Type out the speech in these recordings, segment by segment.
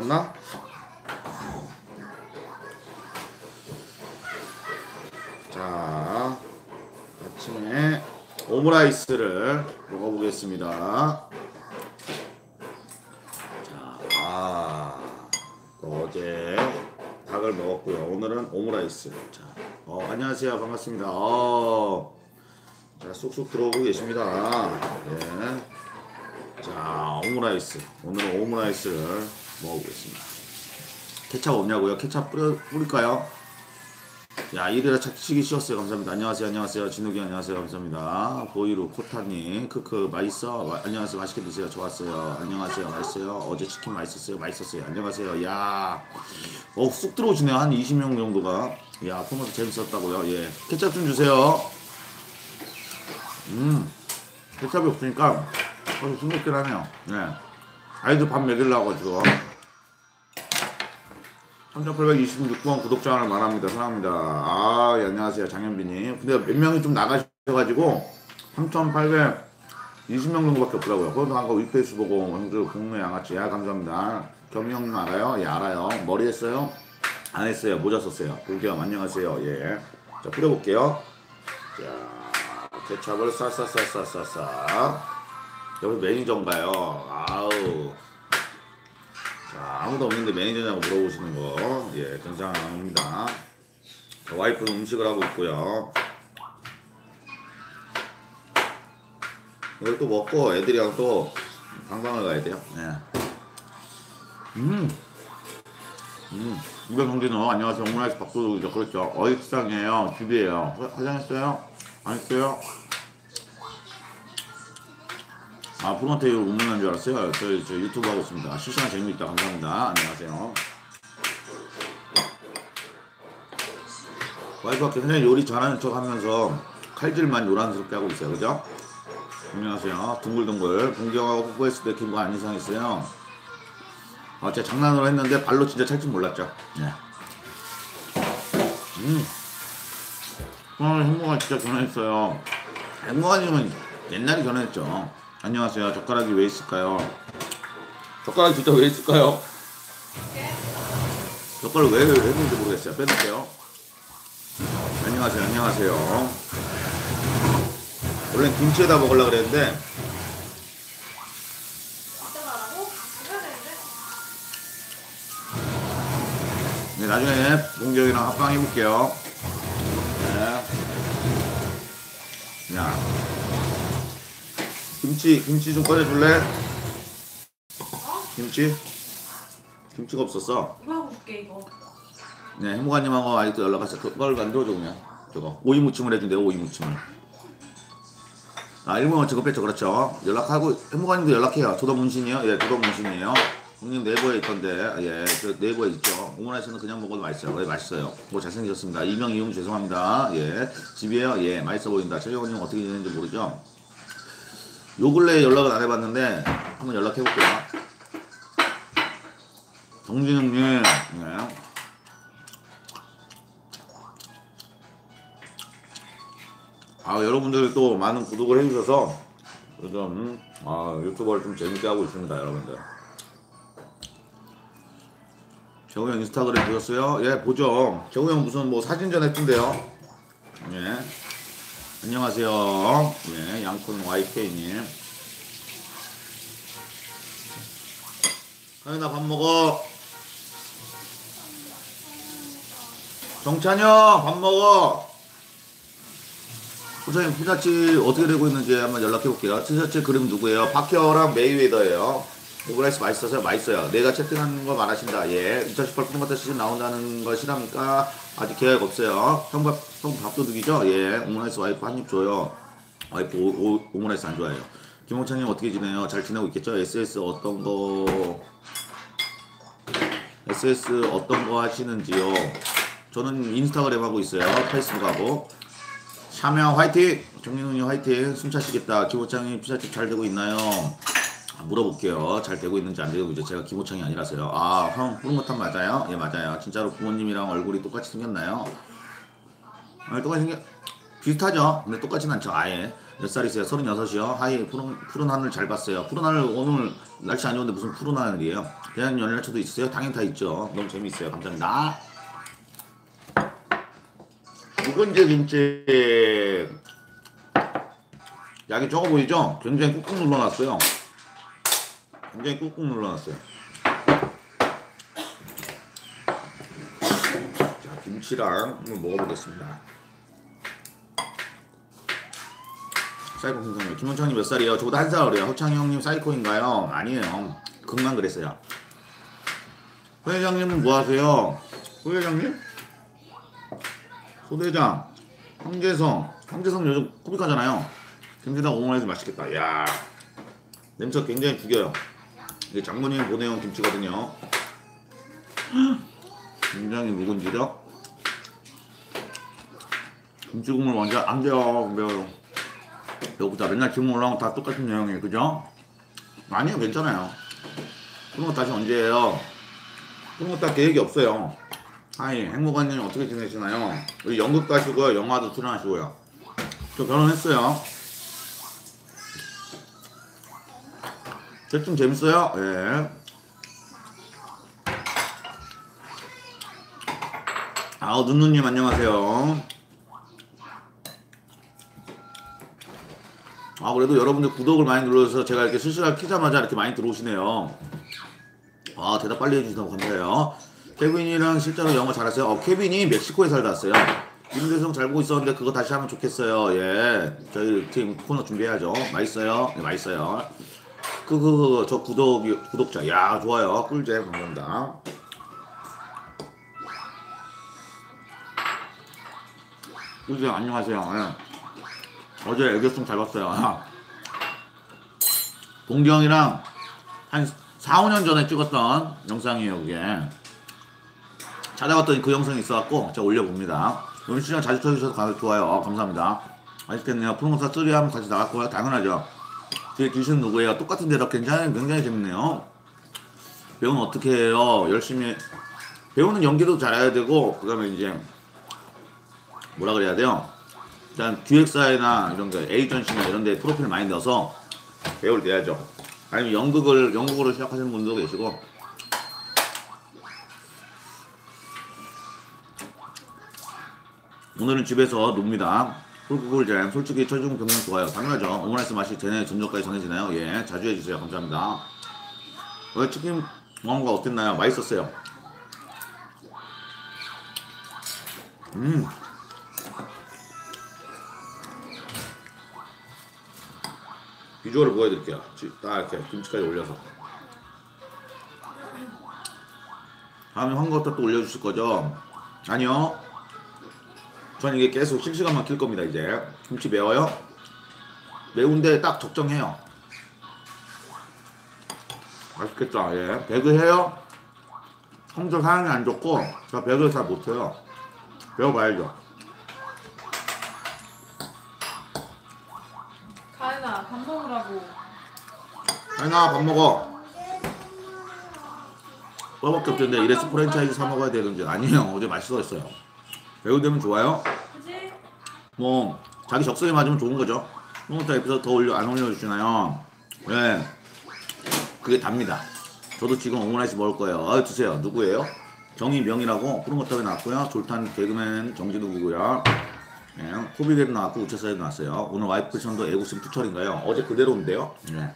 넣었나? 자, 아침에 오므라이스를 먹어보겠습니다. 자, 아, 또 어제 닭을 먹었고요. 오늘은 오므라이스. 자, 어, 안녕하세요. 반갑습니다. 어, 자, 쑥쑥 들어오고 계십니다. 예. 자, 오므라이스. 오늘은 오므라이스를 먹어보겠습니다. 케찹 없냐고요? 케찹 뿌려, 뿌릴까요? 야, 이래라 찾기 쉬웠어요. 감사합니다. 안녕하세요. 안녕하세요. 진욱이 안녕하세요. 감사합니다. 보이루 코타님. 크크 맛있어. 와, 안녕하세요. 맛있게 드세요. 좋았어요. 안녕하세요. 맛있어요. 어제 치킨 맛있었어요. 맛있었어요. 안녕하세요. 야. 어, 쑥 들어오시네요. 한 20명 정도가. 야, 토마토 재밌었다고요. 예. 케찹 좀 주세요. 음. 케찹이 없으니까 아주 싱겁긴 하네요. 네. 아이들 밥 먹이려고 지금. 3826번 구독자 하나 말합니다. 사랑합니다. 아, 예, 안녕하세요. 장현빈님. 근데 몇 명이 좀 나가셔가지고 3820명 정도밖에 없더라고요. 그것도 아까 위페이스 보고 형들 국내 양아치. 야, 감사합니다. 겸이 형님 알아요? 예, 알아요. 머리 했어요? 안 했어요. 모자 썼어요. 불겸, 안녕하세요. 예. 자, 뿌려볼게요. 자, 케찹을 쌀쌀쌀쌀쌀쌀. 여기 매니저인가요? 아우. 자, 아무도 없는데 매니저냐고 물어보시는 거, 예, 괜찮습니다. 와이프는 음식을 하고 있고요. 이걸 또 먹고 애들이랑 또 관광을 가야 돼요. 예. 음, 음, 이번 성진호 안녕하세요. 오므라이스 밥도둑이죠. 그렇죠. 어익상이에요. 집이에요. 화- 화장했어요? 안 했어요? 아, 이거 운문한 줄 알았어요. 저희, 저 유튜브 하고 있습니다. 실시간 재미있다. 감사합니다. 안녕하세요. 와이프가 굉장히 요리 잘하는 척 하면서 칼질만 요란스럽게 하고 있어요. 그죠? 안녕하세요. 둥글둥글. bun경하고 뽀뽀했을 때 기분 안 이상했어요. 아, 제가 장난으로 했는데 발로 진짜 찰 줄 몰랐죠. 네. 음. 오늘 행복한 진짜 결혼했어요. 행복한 님은 옛날에 결혼했죠. 안녕하세요. 젓가락이 왜 있을까요? 젓가락이 진짜 왜 있을까요? 젓가락 왜 했는지 모르겠어요. 빼놓을게요. 안녕하세요. 안녕하세요. 원래 김치에다 먹으려고 그랬는데 네, 나중에 공격이랑 합방 해볼게요. 네. 야. 김치, 김치 좀 꺼내줄래? 김치? 김치가 없었어. 이거 하고 줄게 이거. 네, 행복한님하고 아직도 연락했어. 그걸 만들어줘, 그냥. 저거. 오이 무침을 해준대요, 오이 무침을. 아, 일본어 직업 뺐죠, 그렇죠. 연락하고, 행복한님도 연락해요. 도덕문신이요? 예, 도덕문신이에요. 형님 네이버에 있던데, 예, 그 네이버에 있죠. 오므라이스는 그냥 먹어도 맛있어요. 예, 맛있어요. 뭐 잘생기셨습니다. 이명, 이용 죄송합니다. 예, 집이에요? 예, 맛있어 보인다. 최영호님 어떻게 지내는지 모르죠? 요 근래에 연락을 안 해봤는데, 한번 연락해볼게요. 정진 형님, 예. 아 여러분들 또 많은 구독을 해주셔서 요즘 아, 유튜버를 좀 재밌게 하고 있습니다 여러분들 재호 형 인스타그램 보셨어요? 예 보죠 재호 형 무슨 뭐 사진전 했던데요 예 안녕하세요 예 양콘 YK님 하연아 밥 먹어 정찬이 형밥 먹어 부장님 피자집 어떻게 되고 있는지 한번 연락해 볼게요. 티셔츠 그림 누구예요? 박혀랑 메이웨더예요. 오므라이스 맛있어서요? 맛있어요. 내가 채팅하는 거 말하신다. 예. 2018 프로모터 시즌 나온다는 거 싫합니까? 아직 계획 없어요. 형밥, 형 밥도둑이죠? 예. 오므라이스 와이프 한 입 줘요. 와이프 오, 오, 오므라이스 안 좋아해요. 김홍찬님 어떻게 지내요? 잘 지내고 있겠죠? SS 어떤 거 SS 어떤 거 하시는지요? 저는 인스타그램 하고 있어요. 페이스북 하고. 샤명 화이팅! 정민훈이 화이팅! 숨 차시겠다. 김호창이 피자집 잘 되고 있나요? 아, 물어볼게요. 잘 되고 있는지 안 되고 있는지 제가 김호창이 아니라서요. 아, 형 푸른거탑 맞아요? 예, 맞아요. 진짜로 부모님이랑 얼굴이 똑같이 생겼나요? 아, 똑같이 생겨 비슷하죠? 근데 똑같진 않죠. 아예. 몇 살이세요? 36이요. 하이, 푸른, 푸른 하늘 잘 봤어요. 푸른 하늘, 오늘 날씨 안 좋은데 무슨 푸른 하늘이에요? 대한 연락처도 있으세요? 당연히 다 있죠. 너무 재밌어요. 감사합니다. 묵은지 김치. 약이 적어 보이죠? 굉장히 꾹꾹 눌러놨어요. 굉장히 꾹꾹 눌러놨어요. 자, 김치랑 한번 먹어보겠습니다. 사이코 선생님, 김원창님 몇 살이에요? 저보다 한 살 어려요. 호창이 형님 사이코인가요? 아니에요. 극만 그랬어요. 호 회장님은 뭐 하세요? 호 회장님? 소대장, 황재성, 황재성 요즘 코믹하잖아요. 김치랑 오므라이스 맛있겠다. 야 냄새 굉장히 죽여요. 이게 장모님 보내온 김치거든요. 굉장히 묵은지죠? 김치 국물 먼저 안 돼요. 매워요. 배고프다. 맨날 지금 올라오면 다 똑같은 내용이에요. 그죠? 아니요, 괜찮아요. 그런 거 다시 언제 해요? 그런 거 다 계획이 없어요. 하이, 행복한님 어떻게 지내시나요? 우리 연극 가시고요. 영화도 출연하시고요. 저 결혼했어요. 대충 재밌어요? 예. 아우, 눈누님 안녕하세요. 아 그래도 여러분들 구독을 많이 눌러주셔서 제가 이렇게 실시간 키자마자 이렇게 많이 들어오시네요. 아 대답 빨리 해주셔서 감사해요. 케빈이랑 실제로 영어 잘하세요? 어 케빈이 멕시코에 살다 왔어요. 임대성 잘 보고 있었는데 그거 다시 하면 좋겠어요. 예, 저희 팀 코너 준비해야죠. 맛있어요? 네, 맛있어요. 그그저 구독 구독자 야 좋아요. 꿀잼 감사합니다. 꿀잼 안녕하세요. 예. 어제 애교송 잘 봤어요. 동경이랑 한 4, 5년 전에 찍었던 영상이에요, 그게. 찾아봤더니 그 영상이 있어갖고 제가 올려봅니다. 시간 자주 쳐주셔서 가- 좋아요. 어, 감사합니다. 맛있겠네요. 푸른거사 쓰리 하면 같이 나갔고요. 당연하죠. 뒤에 귀신 누구예요? 똑같은 대답 굉장히, 굉장히 재밌네요. 배우는 어떻게 해요? 열심히. 배우는 연기도 잘해야 되고, 그 다음에 이제, 뭐라 그래야 돼요? 일단 기획사나 이런 거 에이전시나 이런 데 프로필 많이 넣어서 배우를 내야죠. 아니면 연극을 연극으로 시작하시는 분도 계시고 오늘은 집에서 놉니다. 꿀꿀꿀잼 솔직히 최종 평균 좋아요. 당연하죠. 오므라이스 맛이 제네 점점까지 전해지나요? 예, 자주 해주세요. 감사합니다. 오늘 치킨 먹은 거 어땠나요? 맛있었어요. 음. 비주얼을 보여드릴게요. 지- 딱 이렇게 김치까지 올려서. 다음에 황거부터 또 올려주실 거죠? 아니요. 전 이게 계속 실시간만 킬 겁니다, 이제. 김치 매워요? 매운데 딱 적정해요. 맛있겠다, 예. 배그 해요? 성적 사양이 안 좋고, 저 배그 잘 못해요. 배워봐야죠. 가연아 밥 먹으라고 아이나 밥 먹어. 뼈밖에 없던데 이래서 프랜차이즈 사 먹어야 되는지 아니에요. 어제 맛있었어요. 배우 되면 좋아요. 그지? 뭐 자기 적성에 맞으면 좋은 거죠. 또 에피소드 더 올려 안 올려주시나요? 네. 그게 답니다. 저도 지금 오므라이스 먹을 거예요. 아, 드세요. 누구예요? 정희명이라고 푸른 거탑에 나왔고요. 졸탄 개그맨 정진욱이고요. 네. 코비게도 나왔고 우체사에도 나왔어요. 오늘 와이프 패션도 애국심 투철인가요? 어제 그대로인데요. 네.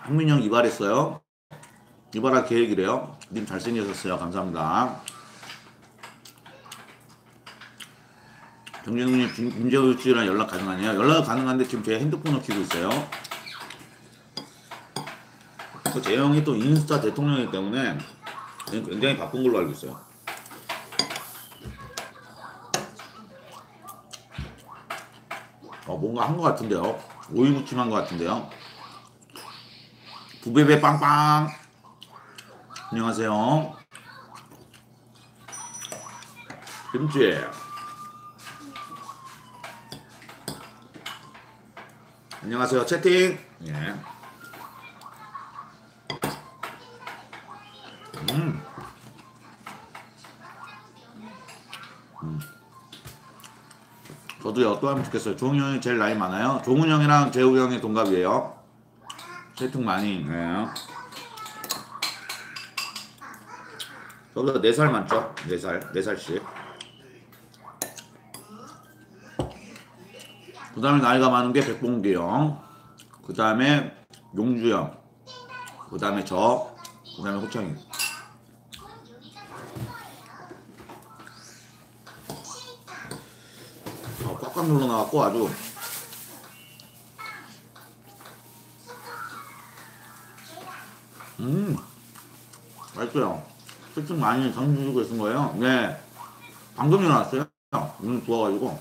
한민영 이발했어요. 이발할 계획이래요. 님 잘생기셨어요. 감사합니다. 정진웅님 김재우 씨랑 연락 가능하냐? 연락 가능한데 지금 제 핸드폰을 키고 있어요. 그 재영이 또 인스타 대통령이기 때문에 굉장히 바쁜 걸로 알고 있어요. 어, 뭔가 한 것 같은데요. 오이 무침한 것 같은데요. 부베베 빵빵. 안녕하세요. 김치. 안녕하세요. 채팅. 예. 음. 음. 저도요 또 하면 좋겠어요 종훈 형이 제일 나이 많아요 종훈 형이랑 재우 형이 동갑이에요 채팅 많이 있네요 저보다 4살 많죠? 4살 4살씩. 그 다음에 나이가 많은 게 백봉기 형 그 다음에 용주 형 그 다음에 저 그 다음에 호창이. 아, 꽉꽉 눌러 나왔고 아주. 음 맛있어요 실증 많이 던지고 계신 거예요. 네. 방금 일어났어요. 눈 부어가지고.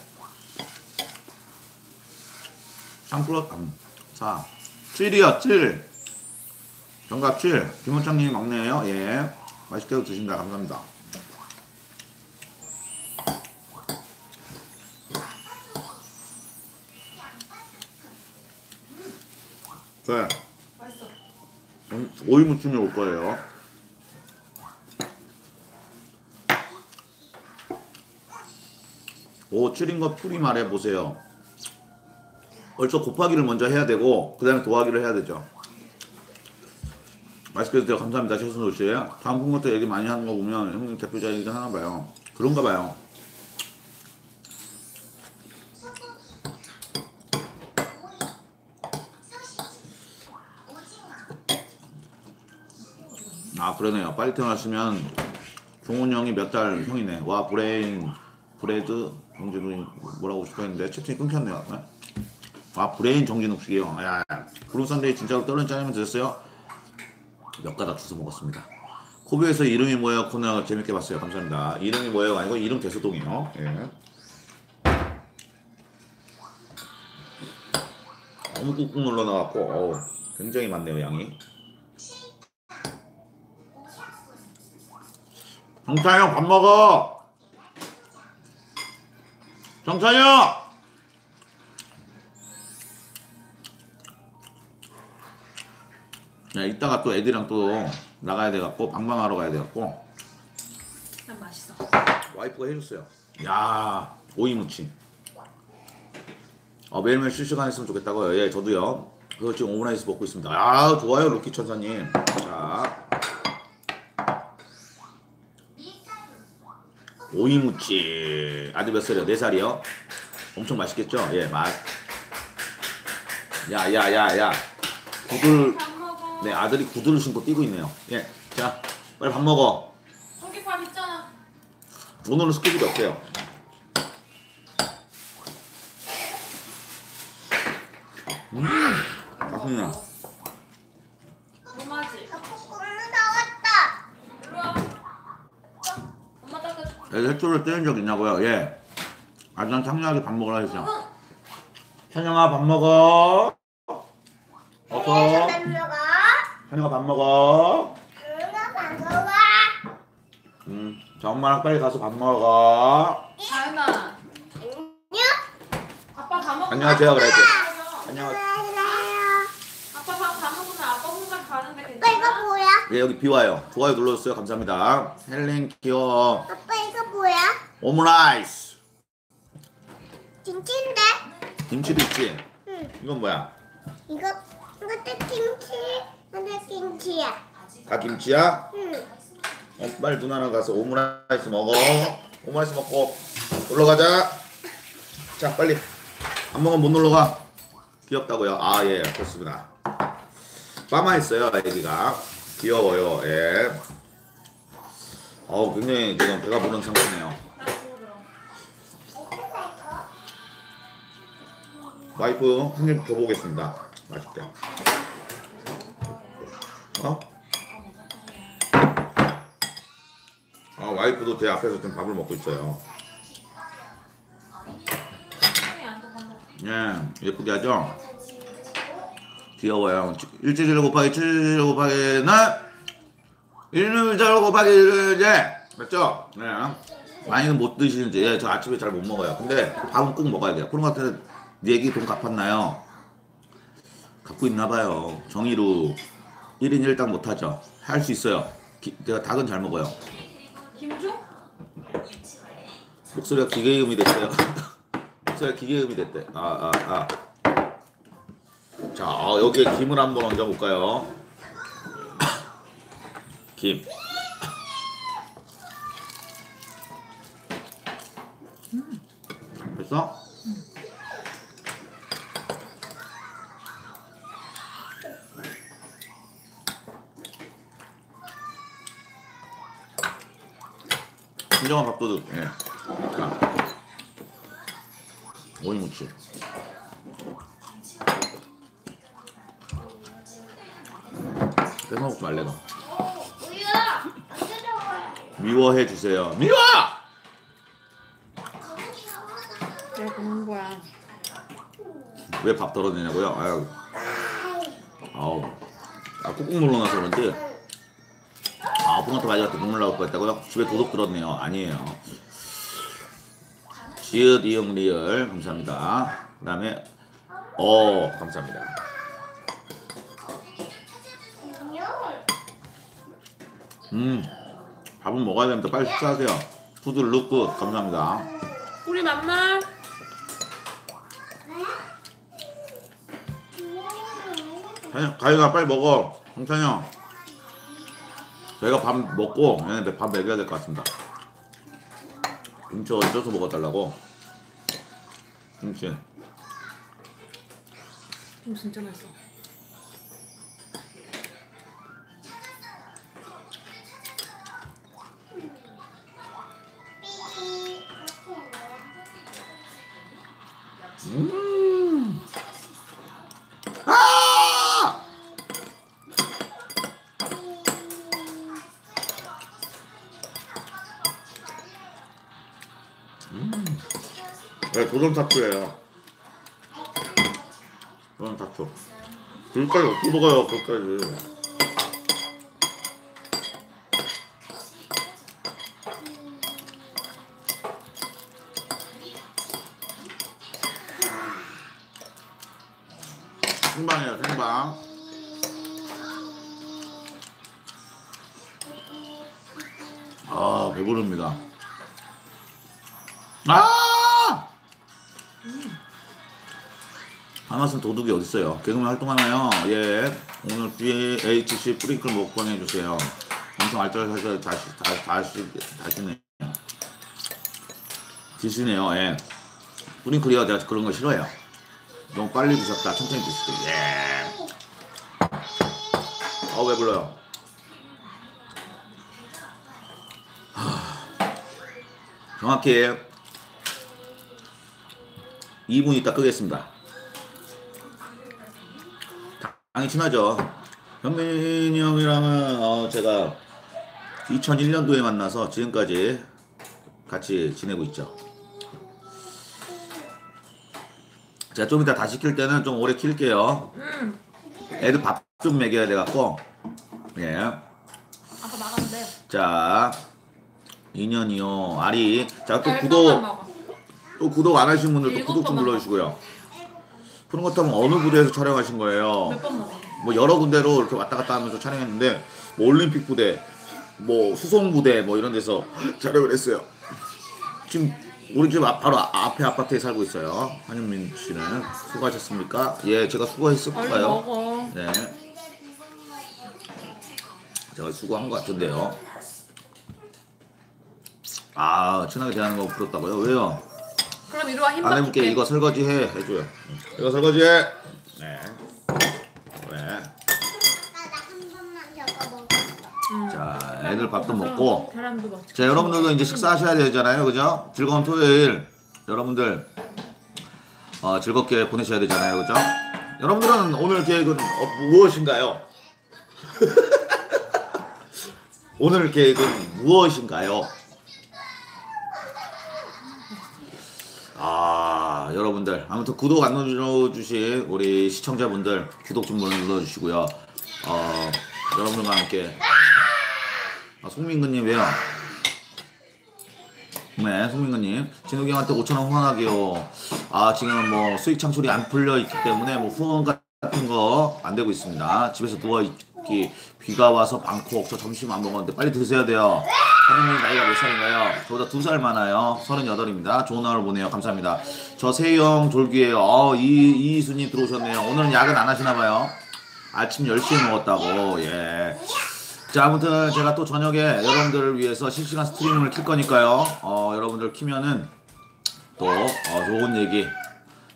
샴플러 음, 자 7이요 7 정답 7 김원창님이 막내예요. 예. 맛있게 드신다. 감사합니다. 네. 맛있어. 음, 오이 무침이 올 거예요. 오, 7인 거 풀이 말해 보세요. 벌써 곱하기를 먼저 해야 되고, 그 다음에 더하기를 해야 되죠. 맛있게 드세요. 감사합니다. 최순호 씨. 다음 분 것도 얘기 많이 하는 거 보면 형님 대표자이긴 하나 봐요. 그런가 봐요. 아, 그러네요. 빨리 태어났으면 종훈 형이 몇 달 형이네. 와, 브레인, 브레드, 정진우 뭐라고 싶어 했는데 채팅이 끊겼네요. 네? 와, 브레인 정진욱 씨요. 야, 구름 썬데이 진짜로 떨어진 짜장면 드셨어요? 몇 가닥 주워 먹었습니다. 코비에서 이름이 뭐예요? 코너 재밌게 봤어요. 감사합니다. 이름이 뭐예요? 아니고 이름 대소동이요. 예. 너무 꾹꾹 눌러 나왔고 굉장히 많네요 양이. 정찬이 형밥 먹어. 정찬이 형. 야 이따가 또 애들이랑 또 나가야 돼갖고 방방하러 가야 돼갖고 난 맛있어. 와이프가 해줬어요. 야 오이 무침. 어, 매일매일 실시간 했으면 좋겠다고요. 예, 저도요. 그거 지금 오므라이스 먹고 있습니다. 아, 좋아요, 루키 천사님. 자, 오이 무침. 아들 몇 살이요? 네 살이요? 엄청 맛있겠죠? 예, 맛. 야, 야, 야, 야. 구들. 네, 아들이 구두를 신고 뛰고 있네요. 예, 자, 빨리 밥 먹어. 저기 밥 있잖아. 오늘은 스케줄이 없대요. 음, 맛있네. 엄마지. 엄마 나왔다. 이리 와. 엄마 햇조를 떼는 적 있냐고요? 예. 아주 창렬하게 밥 먹으라 했어요. 현영아 밥 먹어. 어서. 들어가. 현영아 밥 먹어. 음, 자 엄마랑 빨리 가서 밥 먹어. 다현아. 안녕. 아빠 밥 먹고. 안녕하세요, 그래야지. 나 안녕하세요. 안녕. 아빠 밥 다 먹으면 아빠 혼자 가는데 아빠 이거 괜찮아? 뭐야? 예, 여기 비와요. 좋아요 눌러주세요. 감사합니다. 헬렌 귀여워. 아빠? 오므라이스. 김치인데? 김치도 있지? 응. 이건 뭐야? 이거 이것도 김치. 이것도 김치야. 다 김치야? 응. 어, 빨리 누나랑 가서 오므라이스 먹어. 오므라이스 먹고 놀러 가자. 자, 빨리. 안 먹으면 못 놀러 가. 귀엽다고요? 아, 예, 좋습니다. 빠마 있어요, 애기가. 귀여워요, 예. 어우, 굉장히 지금 배가 부른 상태네요. 와이프 한입더 보겠습니다. 맛있게. 어? 아, 와이프도 제 앞에서 지금 밥을 먹고 있어요. 예, 예쁘게 하죠? 귀여워요. 177 곱하기 7 곱하기는 1절 곱하기 1, 예. 맞죠? 네. 많이는 못 드시는지, 예, 저 아침에 잘 못 먹어요. 근데 밥은 꼭 먹어야 돼요. 그런 것 같아요. 네 얘기 돈 갚았나요? 갖고 있나 봐요. 정의로 1인 1당 못하죠. 할 수 있어요. 기- 제가 닭은 잘 먹어요. 김주? 목소리가 기계음이 됐어요. 목소리가 기계음이 됐대. 아, 아, 아. 자, 어, 여기에 김을 한번 얹어 볼까요? 김. 됐어? 진정한 밥도둑. 예. 자. 오이무치. 뺏어먹지 말래 너. 미워해 주세요. 미워! 내가 먹는 거야. 왜 밥 덜어내냐고요? 아유, 아우, 아 꾹꾹 눌러놔서 그런지 아 붕어도 많이 갔다 눈물 나올 것 같다고요? 집에 도둑 들었네요. 아니에요. 지읒 이응 리을 감사합니다. 그 다음에 어 감사합니다. 음 밥은 먹어야 됩니다. 빨리 식사하세요. 푸드 룩굿 감사합니다. 우리. 가영- 가영아 빨리 먹어. 형찬이 형. 저희가 밥 먹고 얘네 밥 먹여야 될 것 같습니다. 김치 얹어서 먹어달라고. 김치. 좀 진짜 맛있어. 네, 도전 타투예요. 도전 타투. 그까지 어떻게 먹어요, 그까지. 생방이에요, 생방. 아, 배부릅니다. 아! 하마슨 도둑이 어딨어요? 개그맨 활동하나요? 예. 오늘 BHC 프링클 못 보내주세요. 엄청 알뜰하게 다시, 다시, 다시, 다시네요. 드시네요, 예. 프링클이요. 제가 그런 거 싫어해요. 너무 빨리 드셨다. 천천히 드시죠. 예. 어, 왜 불러요? 하, 정확히 2분 있다 끄겠습니다. 당연히 친하죠. 현민이 형이랑은 어, 제가 2001년도에 만나서 지금까지 같이 지내고 있죠. 제가 좀 이따 다시 킬 때는 좀 오래 킬게요. 음. 애들 밥 좀 먹여야 돼갖고. 예. 나가면 돼. 자, 2년이요. 아리. 자, 또열 구독. 또 구독 안 하신 분들 또 일곱 구독 좀 눌러주시고요. 그런 것도 하면 어느 부대에서 촬영하신 거예요? 뭐 여러 군데로 이렇게 왔다 갔다 하면서 촬영했는데 뭐 올림픽 부대, 뭐 수송 부대 뭐 이런 데서 촬영을 했어요. 지금 우리 집 앞, 바로 아- 앞에 아파트에 살고 있어요. 한윤민 씨는 수고하셨습니까? 예, 제가 수고했을까요? 네. 제가 수고한 것 같은데요. 아, 친하게 대하는 거 부럽다고요? 왜요? 그럼 이리 와힘 아내분께 받을게. 이거 설거지 해 해줘요. 이거 설거지 해. 네. 왜? 나한 번만 저거 먹어. 음. 자, 애들 밥도 먹고. 자, 여러분들도 이제 식사하셔야 되잖아요, 그죠? 즐거운 토요일 여러분들 어, 즐겁게 보내셔야 되잖아요, 그죠? 여러분들은 오늘 계획은 어, 무엇인가요? 오늘 계획은 무엇인가요? 아, 여러분들 아무튼 구독 안 눌러주신 우리 시청자분들 구독 좀 눌러주시고요. 어, 여러분들과 함께 아, 송민근님 왜요? 네, 송민근님. 진욱이 형한테 5천원 후원하게요. 아, 지금 뭐 수익 창출이 안 풀려 있기 때문에 뭐 후원 같은 거 안 되고 있습니다. 집에서 누워 있, 비, 비가 와서 방콕 저 점심 안 먹었는데 빨리 드셔야 돼요. 사장님 나이가 몇 살인가요? 저보다 두 살 많아요. 서른여덟입니다. 좋은 하루 보내요. 감사합니다. 저 세영 졸기예요. 어, 이 이수님 들어오셨네요. 오늘은 야근 안 하시나 봐요. 아침 10시에 먹었다고. 예. 자, 아무튼 제가 또 저녁에 여러분들을 위해서 실시간 스트리밍을 킬 거니까요. 어, 여러분들 키면은 또 어, 좋은 얘기.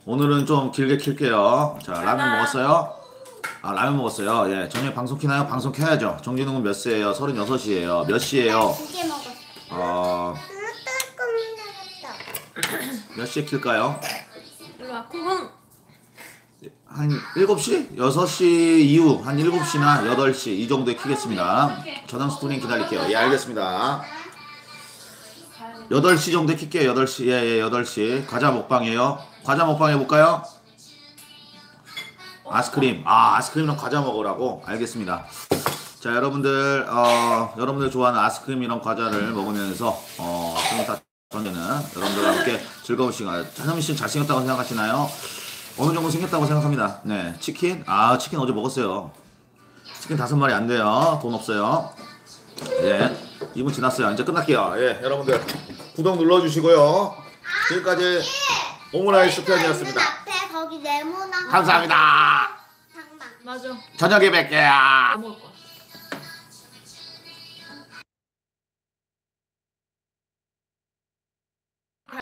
오늘은 좀 길게 킬게요. 자, 라면 먹었어요? 아, 라면 먹었어요. 예. 저녁에 방송 키나요? 방송 켜야죠. 정진웅은 몇 세예요? 36이에요. 몇 시에요? 두개 먹었어. 어, 뚜껑 몇 시에 킬까요? 이리 와 쿵쿵. 한 7시? 6시 이후 한 7시나 8시 이 정도에 키겠습니다. 저장 스프링 기다릴게요. 예, 알겠습니다. 8시 정도에 킬게요. 8시. 예, 예, 8시. 과자 먹방이에요. 과자 먹방 해볼까요? 아이스크림. 아, 아이스크림이랑 과자 먹으라고? 알겠습니다. 자, 여러분들, 어, 여러분들 좋아하는 아이스크림이랑 과자를 먹으면서, 어, 좀다 전에는 여러분들과 함께 즐거운 시간. 찬영미 씨는 잘생겼다고 생각하시나요? 어느 정도 생겼다고 생각합니다. 네, 치킨? 아, 치킨 어제 먹었어요. 치킨 다섯 마리 안 돼요. 돈 없어요. 예, 2분 지났어요. 이제 끝날게요. 예, 여러분들 구독 눌러주시고요. 지금까지 오므라이스 편이었습니다. 거기 네모난 감사합니다. 장막. 맞아. 저녁에 뵐게요.